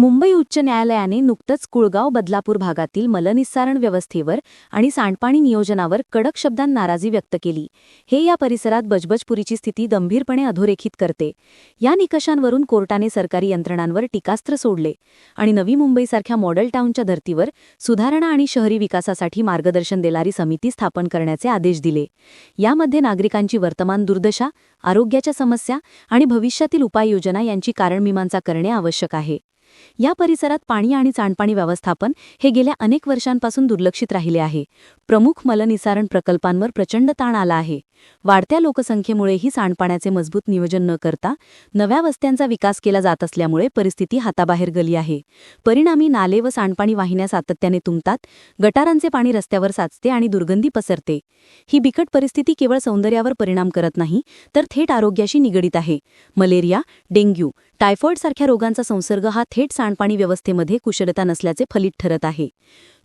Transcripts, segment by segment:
मुंबई उच्च न्यायालयाने नुकतंच कुळगाव बदलापूर भागातील मलनिस्सारण व्यवस्थेवर आणि सांडपाणी नियोजनावर कडक शब्दांत नाराजी व्यक्त केली. हे या परिसरात बजबजपुरीची स्थिती गंभीरपणे अधोरेखित करते. या निकषांवरून कोर्टाने सरकारी यंत्रणांवर टीकास्त्र सोडले आणि नवी मुंबईसारख्या मॉडेल टाऊनच्या धर्तीवर सुधारणा आणि शहरी विकासासाठी मार्गदर्शन देणारी समिती स्थापन करण्याचे आदेश दिले. यामध्ये नागरिकांची वर्तमान दुर्दशा आरोग्याच्या समस्या आणि भविष्यातील उपाययोजना यांची कारणमीमांसा करणे आवश्यक आहे. या परिसरात पाणी आणि सांडपाणी व्यवस्थापन हे गेल्या अनेक वर्षांपासून दुर्लक्षित राहिले आहे. प्रमुख मलनिसारण प्रकल्पांवर प्रचंड ताण आला आहे. वाढत्या लोकसंख्येमुळेही सांडपाण्याचे मजबूत नियोजन न करता नव्या वस्त्यांचा विकास केला जात असल्यामुळे परिस्थिती हाताबाहेर गली आहे. परिणामी नाले व सांडपाणी वाहिन्या सातत्याने तुंबतात गटारांचे पाणी रस्त्यावर साचते आणि दुर्गंधी पसरते. ही बिकट परिस्थिती केवळ सौंदर्यावर परिणाम करत नाही तर थेट आरोग्याशी निगडीत आहे. मलेरिया डेंग्यू टायफॉइडसारख्या रोगांचा संसर्ग हा थेट सांडपाणी व्यवस्थेमध्ये कुशलता नसल्याचे फलित ठरत आहे.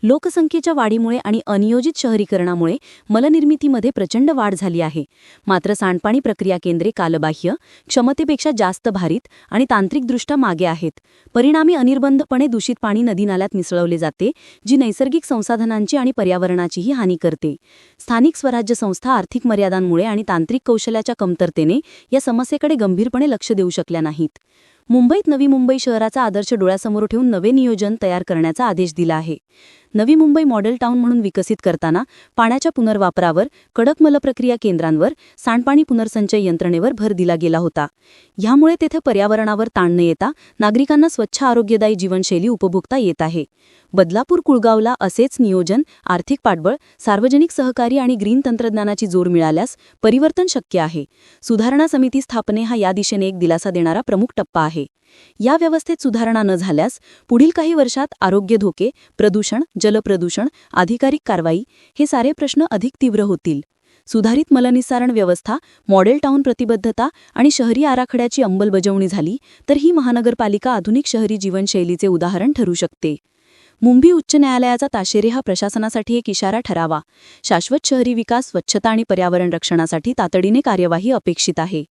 लोकसंख्येच्या वाढीमुळे आणि अनियोजित शहरीकरणामुळे मलनिर्मितीमध्ये प्रचंड वाढ झाली आहे. मात्र सांडपाणी प्रक्रिया केंद्रे कालबाह्य क्षमतेपेक्षा जास्त भारित आणि तांत्रिकदृष्ट्या मागे आहेत. परिणामी अनिर्बंधपणे दूषित पाणी नदीनाल्यात मिसळवले जाते जी नैसर्गिक संसाधनांची आणि पर्यावरणाचीही हानी करते. स्थानिक स्वराज्य संस्था आर्थिक मर्यादांमुळे आणि तांत्रिक कौशल्याच्या कमतरतेने या समस्येकडे गंभीरपणे लक्ष देऊ शकल्या नाहीत. मुंबईत नवी मुंबई शहराचा आदर्श डोळ्यासमोर ठेवून नवे नियोजन तयार करण्याचा आदेश दिला आहे. नवी मुंबई मॉडेल टाऊन म्हणून विकसित करताना पाण्याच्या पुनर्वापरावर कडक मलप्रक्रिया केंद्रांवर सांडपाणी पुनर्संचय यंत्रणेवर भर दिला गेला होता. ह्यामुळे तेथे पर्यावरणावर ताण न येता नागरिकांना स्वच्छ आरोग्यदायी जीवनशैली उपभोगता येत आहे. बदलापूर कुळगावला असेच नियोजन आर्थिक पाठबळ सार्वजनिक सहकारी आणि ग्रीन तंत्रज्ञानाची जोर मिळाल्यास परिवर्तन शक्य आहे. सुधारणा समिती स्थापने हा या दिशेने एक दिलासा देणारा प्रमुख टप्पा आहे. या व्यवस्थेत सुधारणा न झाल्यास पुढील काही वर्षात आरोग्य धोके प्रदूषण जलप्रदूषण अधिकारिक कारवाई हे सारे प्रश्न अधिक तीव्र होतील. सुधारित मलनिसारण व्यवस्था मॉडेल टाउन प्रतिबद्धता आणि शहरी आराखड्याची अंमलबजावणी झाली तर ही महानगरपालिका आधुनिक शहरी जीवनशैलीचे उदाहरण ठरू शकते. मुंबई उच्च न्यायालयाचा ताशेरे हा प्रशासनासाठी एक इशारा ठरावा. शाश्वत शहरी विकास स्वच्छता आणि पर्यावरण रक्षणासाठी तातडीने कार्यवाही अपेक्षित आहे.